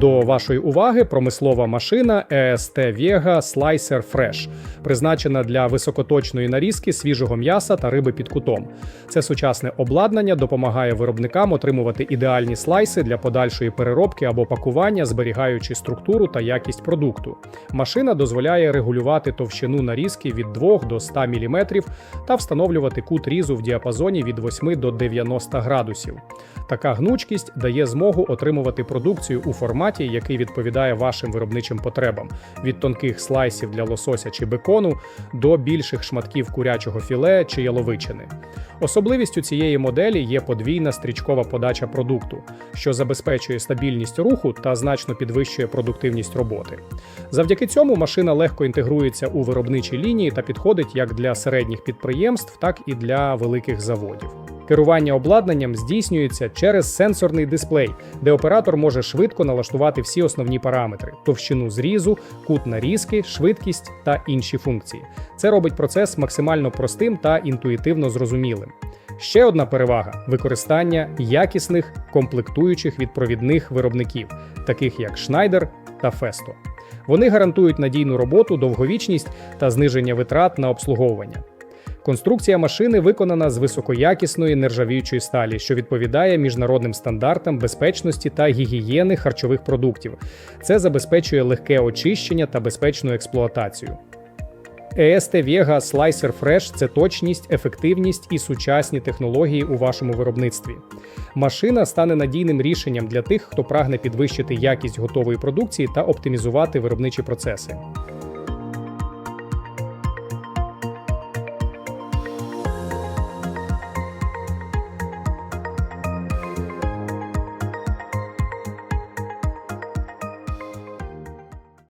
До вашої уваги промислова машина EST Vega Slicer Fresh, призначена для високоточної нарізки свіжого м'яса та риби під кутом. Це сучасне обладнання допомагає виробникам отримувати ідеальні слайси для подальшої переробки або пакування, зберігаючи структуру та якість продукту. Машина дозволяє регулювати товщину нарізки від 2 до 100 мм та встановлювати кут різу в діапазоні від 8 до 90 градусів. Така гнучкість дає змогу отримувати продукцію у форматі, який відповідає вашим виробничим потребам: від тонких слайсів для лосося чи бекону до більших шматків курячого філе чи яловичини. Особливістю цієї моделі є подвійна стрічкова подача продукту, що забезпечує стабільність руху та значно підвищує продуктивність роботи. Завдяки цьому машина легко інтегрується у виробничі лінії та підходить як для середніх підприємств, так і для великих заводів. Керування обладнанням здійснюється через сенсорний дисплей, де оператор може швидко налаштувати всі основні параметри: товщину зрізу, кут нарізки, швидкість та інші функції. Це робить процес максимально простим та інтуїтивно зрозумілим. Ще одна перевага використання якісних комплектуючих від провідних виробників, таких як Schneider та Festo. Вони гарантують надійну роботу, довговічність та зниження витрат на обслуговування. Конструкція машини виконана з високоякісної нержавіючої сталі, що відповідає міжнародним стандартам безпечності та гігієни харчових продуктів. Це забезпечує легке очищення та безпечну експлуатацію. EST Vega Slicer Fresh – це точність, ефективність і сучасні технології у вашому виробництві. Машина стане надійним рішенням для тих, хто прагне підвищити якість готової продукції та оптимізувати виробничі процеси.